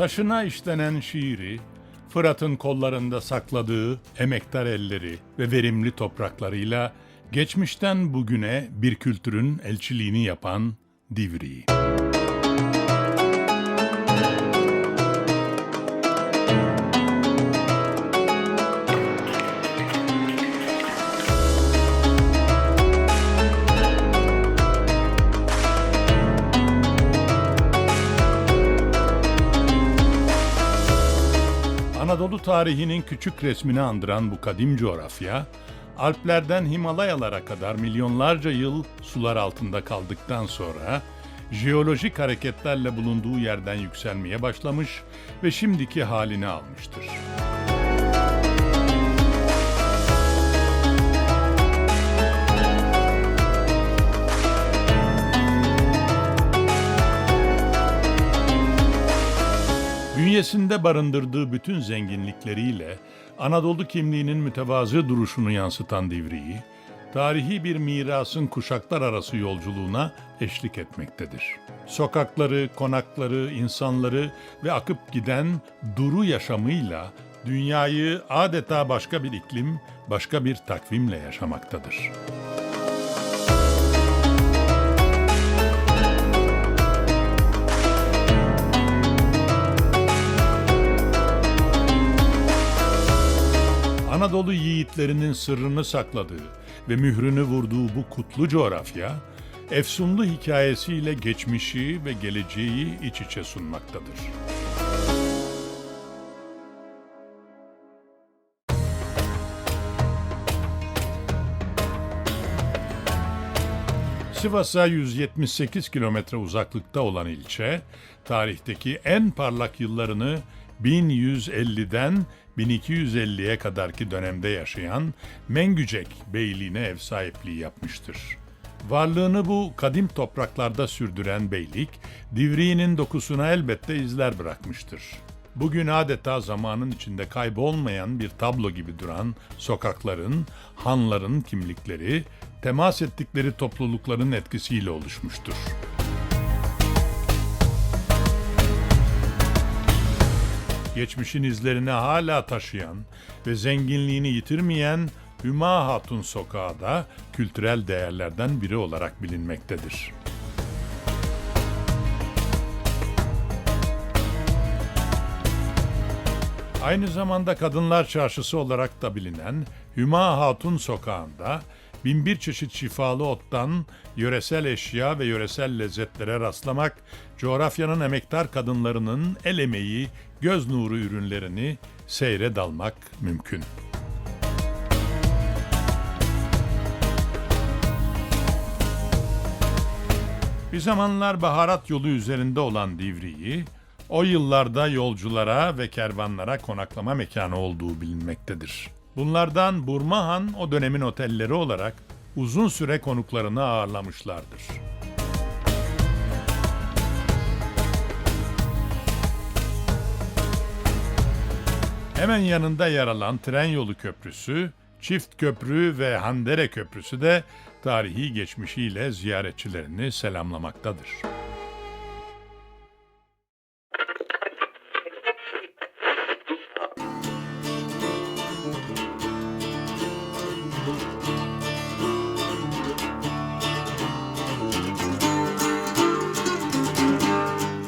Taşına işlenen şiiri, Fırat'ın kollarında sakladığı emektar elleri ve verimli topraklarıyla geçmişten bugüne bir kültürün elçiliğini yapan Divriği. Anadolu tarihinin küçük resmini andıran bu kadim coğrafya, Alplerden Himalayalara kadar milyonlarca yıl sular altında kaldıktan sonra jeolojik hareketlerle bulunduğu yerden yükselmeye başlamış ve şimdiki halini almıştır. Bünyesinde barındırdığı bütün zenginlikleriyle Anadolu kimliğinin mütevazı duruşunu yansıtan Divriği, tarihi bir mirasın kuşaklar arası yolculuğuna eşlik etmektedir. Sokakları, konakları, insanları ve akıp giden duru yaşamıyla dünyayı adeta başka bir iklim, başka bir takvimle yaşamaktadır. Anadolu yiğitlerinin sırrını sakladığı ve mührünü vurduğu bu kutlu coğrafya, efsunlu hikayesiyle geçmişi ve geleceği iç içe sunmaktadır. Sivas'a 178 kilometre uzaklıkta olan ilçe, tarihteki en parlak yıllarını 1150'den 1250'ye kadarki dönemde yaşayan Mengücek Beyliğine ev sahipliği yapmıştır. Varlığını bu kadim topraklarda sürdüren beylik, Divriği'nin dokusuna elbette izler bırakmıştır. Bugün adeta zamanın içinde kaybolmayan bir tablo gibi duran sokakların, hanların kimlikleri, temas ettikleri toplulukların etkisiyle oluşmuştur. Geçmişin izlerini hala taşıyan ve zenginliğini yitirmeyen Hüma Hatun Sokağı da kültürel değerlerden biri olarak bilinmektedir. Aynı zamanda Kadınlar Çarşısı olarak da bilinen Hüma Hatun Sokağı'nda binbir çeşit şifalı ottan yöresel eşya ve yöresel lezzetlere rastlamak, coğrafyanın emektar kadınlarının el emeği, göz nuru ürünlerini seyre dalmak mümkün. Bir zamanlar baharat yolu üzerinde olan Divriği, o yıllarda yolculara ve kervanlara konaklama mekanı olduğu bilinmektedir. Bunlardan Burmahan o dönemin otelleri olarak uzun süre konuklarını ağırlamışlardır. Hemen yanında yer alan tren yolu köprüsü, Çift Köprü ve Handere Köprüsü de tarihi geçmişiyle ziyaretçilerini selamlamaktadır.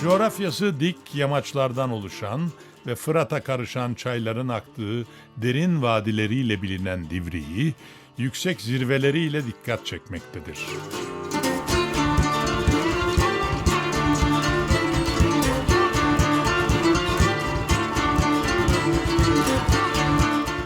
Coğrafyası dik yamaçlardan oluşan ve Fırat'a karışan çayların aktığı derin vadileriyle bilinen Divriği, yüksek zirveleriyle dikkat çekmektedir.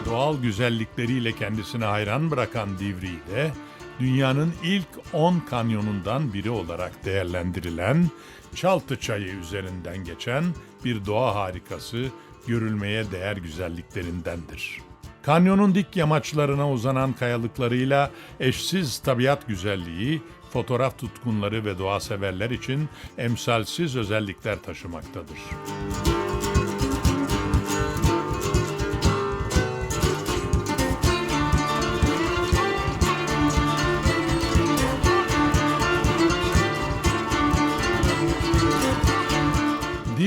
Doğal güzellikleriyle kendisine hayran bırakan Divriği de, dünyanın ilk 10 kanyonundan biri olarak değerlendirilen Çaltı Çayı üzerinden geçen bir doğa harikası görülmeye değer güzelliklerindendir. Kanyonun dik yamaçlarına uzanan kayalıklarıyla eşsiz tabiat güzelliği, fotoğraf tutkunları ve doğa severler için emsalsiz özellikler taşımaktadır.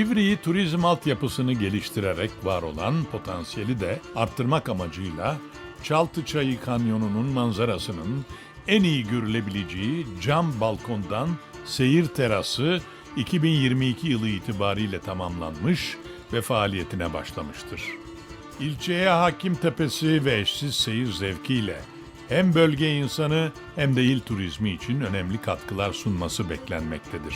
Divriği turizm altyapısını geliştirerek var olan potansiyeli de arttırmak amacıyla Çaltıçayı Kanyonu'nun manzarasının en iyi görülebileceği cam balkondan seyir terası 2022 yılı itibariyle tamamlanmış ve faaliyetine başlamıştır. İlçeye Hakim Tepesi ve eşsiz seyir zevkiyle hem bölge insanı hem de il turizmi için önemli katkılar sunması beklenmektedir.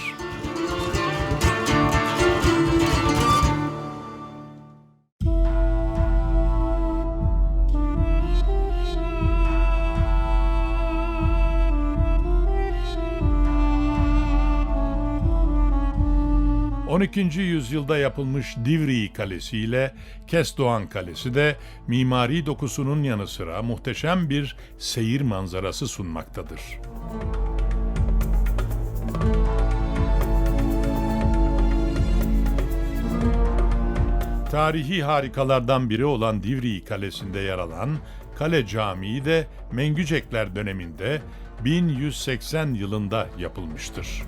...12. yüzyılda yapılmış Divriği Kalesi ile Kesdoğan Kalesi de mimari dokusunun yanı sıra muhteşem bir seyir manzarası sunmaktadır. Tarihi harikalardan biri olan Divriği Kalesi'nde yer alan Kale Camii de Mengücekler döneminde 1180 yılında yapılmıştır.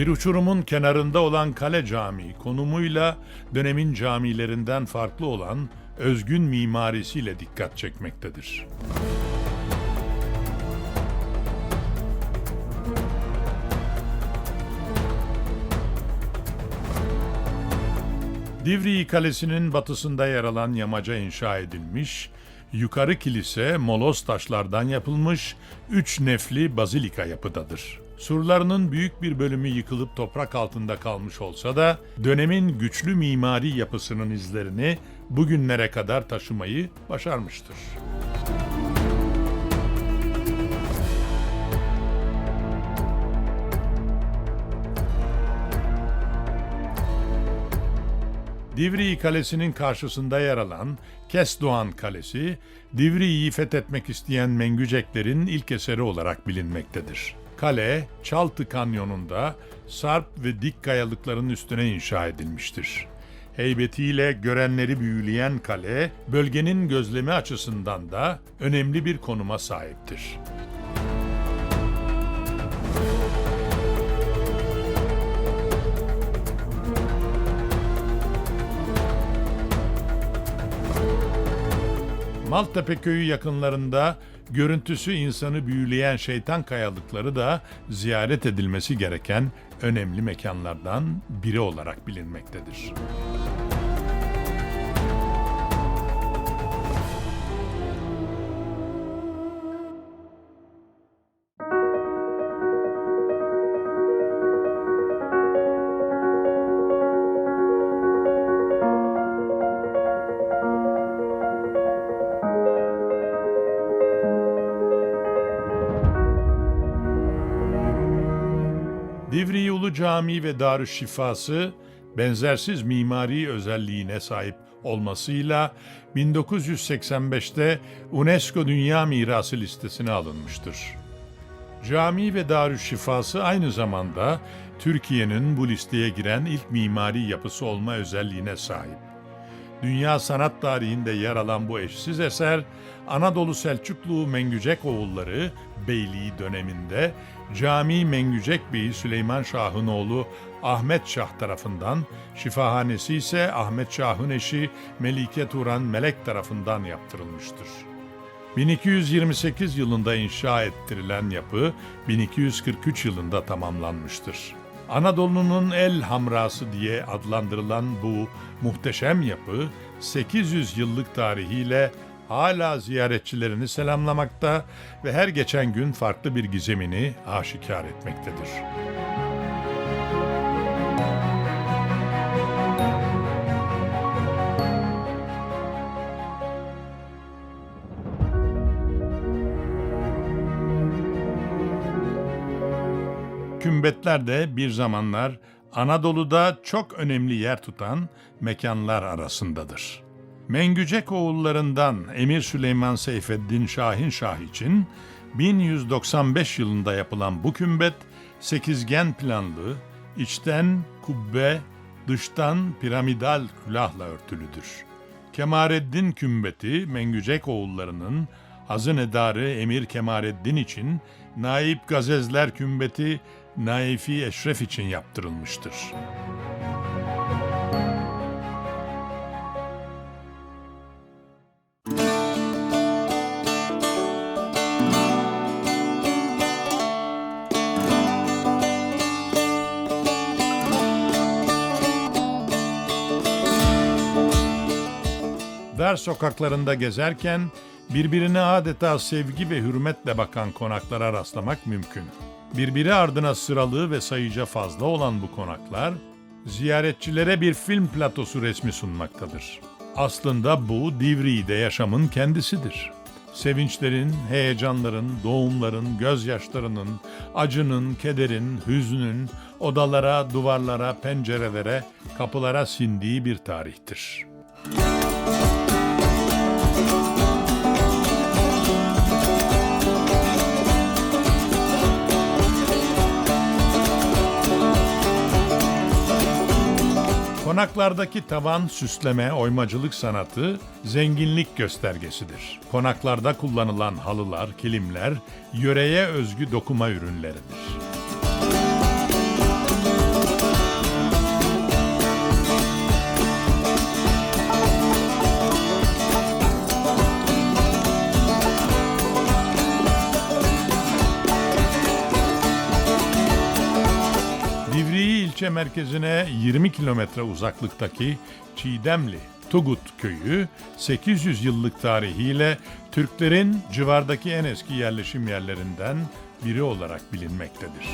Bir uçurumun kenarında olan Kale Camii konumuyla dönemin camilerinden farklı olan özgün mimarisiyle dikkat çekmektedir. Divriği Kalesi'nin batısında yer alan yamaca inşa edilmiş, yukarı kilise moloz taşlardan yapılmış üç nefli bazilika yapıdadır. Surlarının büyük bir bölümü yıkılıp toprak altında kalmış olsa da dönemin güçlü mimari yapısının izlerini bugünlere kadar taşımayı başarmıştır. Divriği Kalesi'nin karşısında yer alan Kesdoğan Kalesi, Divriği'yi fethetmek isteyen Mengüceklerin ilk eseri olarak bilinmektedir. Kale, Çaltı Kanyonu'nda sarp ve dik kayalıkların üstüne inşa edilmiştir. Heybetiyle görenleri büyüleyen kale, bölgenin gözlemi açısından da önemli bir konuma sahiptir. Maltepe köyü yakınlarında görüntüsü insanı büyüleyen şeytan kayalıkları da ziyaret edilmesi gereken önemli mekanlardan biri olarak bilinmektedir. Divriği Ulu Camii ve Darüşşifası benzersiz mimari özelliğine sahip olmasıyla 1985'te UNESCO Dünya Mirası listesine alınmıştır. Cami ve Darüşşifası aynı zamanda Türkiye'nin bu listeye giren ilk mimari yapısı olma özelliğine sahip. Dünya sanat tarihinde yer alan bu eşsiz eser, Anadolu Selçuklu Mengücek oğulları Beyliği döneminde Cami Mengücek Bey Süleyman Şah'ın oğlu Ahmet Şah tarafından, şifahanesi ise Ahmet Şah'ın eşi Melike Turan Melek tarafından yaptırılmıştır. 1228 yılında inşa ettirilen yapı 1243 yılında tamamlanmıştır. Anadolu'nun el hamrası diye adlandırılan bu muhteşem yapı 800 yıllık tarihiyle hala ziyaretçilerini selamlamakta ve her geçen gün farklı bir gizemini aşikar etmektedir. Kümbetler de bir zamanlar Anadolu'da çok önemli yer tutan mekanlar arasındadır. Mengücek oğullarından Emir Süleyman Seyfeddin Şahin Şah için 1195 yılında yapılan bu kümbet sekizgen planlı, içten kubbe, dıştan piramidal külahla örtülüdür. Kemareddin kümbeti Mengücek oğullarının Hazinedarı Emir Kemareddin için Naip Gazezler Kümbeti Naifi Eşref için yaptırılmıştır. Dar sokaklarında gezerken birbirine adeta sevgi ve hürmetle bakan konaklara rastlamak mümkün. Birbiri ardına sıralı ve sayıca fazla olan bu konaklar, ziyaretçilere bir film platosu resmi sunmaktadır. Aslında bu Divriği'de yaşamın kendisidir. Sevinçlerin, heyecanların, doğumların, gözyaşlarının, acının, kederin, hüznün odalara, duvarlara, pencerelere, kapılara sindiği bir tarihtir. Konaklardaki tavan süsleme, oymacılık sanatı zenginlik göstergesidir. Konaklarda kullanılan halılar, kilimler yöreye özgü dokuma ürünleridir. İlçe merkezine 20 kilometre uzaklıktaki Çiğdemli Tugut köyü 800 yıllık tarihiyle Türklerin civardaki en eski yerleşim yerlerinden biri olarak bilinmektedir.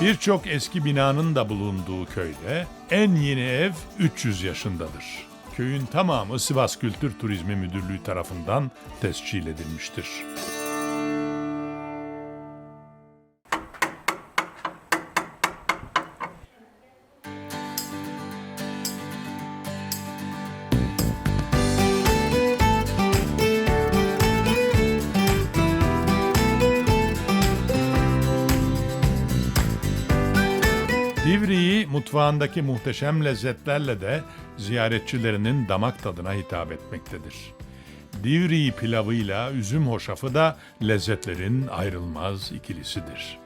Birçok eski binanın da bulunduğu köyde en yeni ev 300 yaşındadır. Köyün tamamı Sivas Kültür Turizmi Müdürlüğü tarafından tescil edilmiştir. Mutfağındaki muhteşem lezzetlerle de ziyaretçilerinin damak tadına hitap etmektedir. Divriği pilavıyla üzüm hoşafı da lezzetlerin ayrılmaz ikilisidir.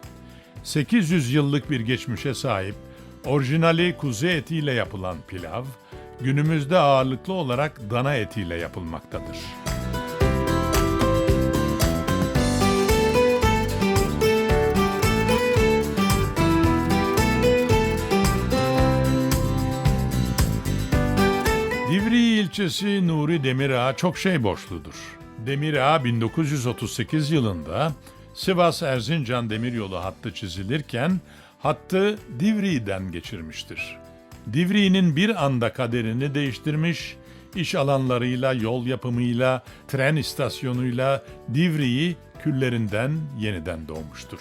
800 yıllık bir geçmişe sahip orijinali kuzu etiyle yapılan pilav, günümüzde ağırlıklı olarak dana etiyle yapılmaktadır. İlçesi Nuri Demirağ'a çok şey borçludur. Demirağ 1938 yılında Sivas Erzincan demiryolu hattı çizilirken hattı Divriği'den geçirmiştir. Divriği'nin bir anda kaderini değiştirmiş, iş alanlarıyla, yol yapımıyla, tren istasyonuyla Divriği küllerinden yeniden doğmuştur.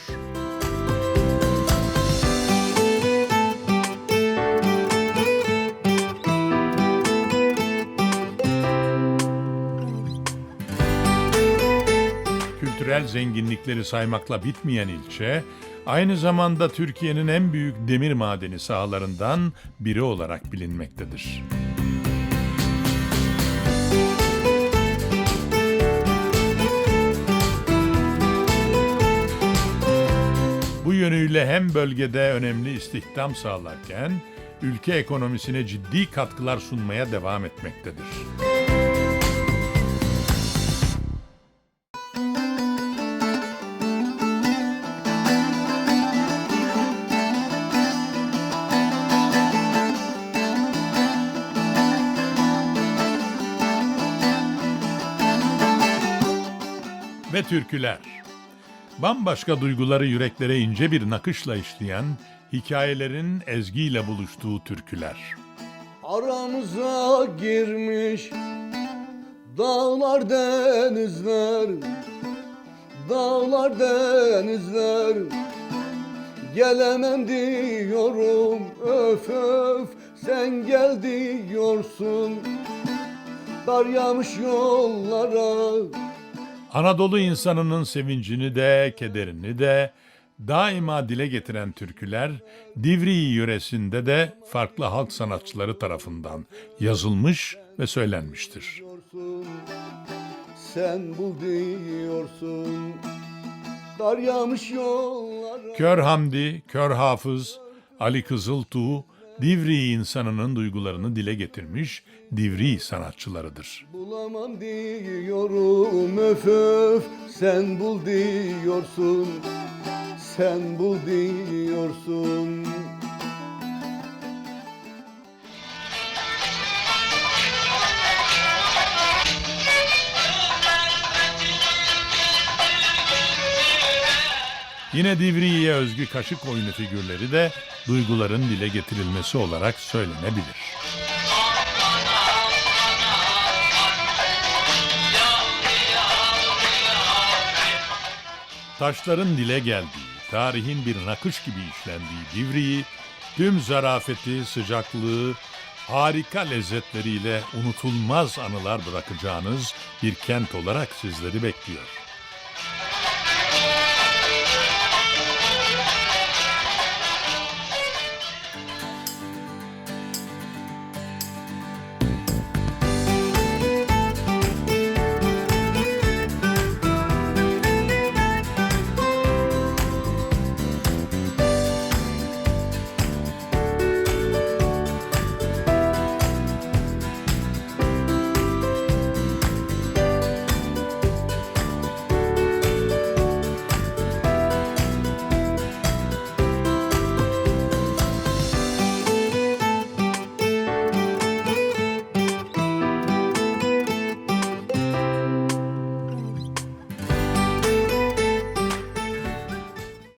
Kültürel zenginlikleri saymakla bitmeyen ilçe, aynı zamanda Türkiye'nin en büyük demir madeni sahalarından biri olarak bilinmektedir. Bu yönüyle hem bölgede önemli istihdam sağlarken, ülke ekonomisine ciddi katkılar sunmaya devam etmektedir. Ve türküler. Bambaşka duyguları yüreklere ince bir nakışla işleyen hikayelerin ezgiyle buluştuğu türküler. Aramıza girmiş dağlar denizler Dağlar denizler Gelemem diyorum öf öf Sen gel diyorsun Dar yağmış yollara Anadolu insanının sevincini de, kederini de daima dile getiren türküler Divriği yöresinde de farklı halk sanatçıları tarafından yazılmış ve söylenmiştir. Sen bul diyorsun Dar yağmış yollara Kör Hamdi, Kör Hafız, Ali Kızıltuğ, Divri insanının duygularını dile getirmiş Divri sanatçılarıdır. Bulamam diyorum öf öf Sen bul diyorsun Sen bul diyorsun Yine Divri'ye özgü kaşık oyunu figürleri de duyguların dile getirilmesi olarak söylenebilir. Taşların dile geldiği, tarihin bir nakış gibi işlendiği Divri'yi tüm zarafeti, sıcaklığı, harika lezzetleriyle unutulmaz anılar bırakacağınız bir kent olarak sizleri bekliyor.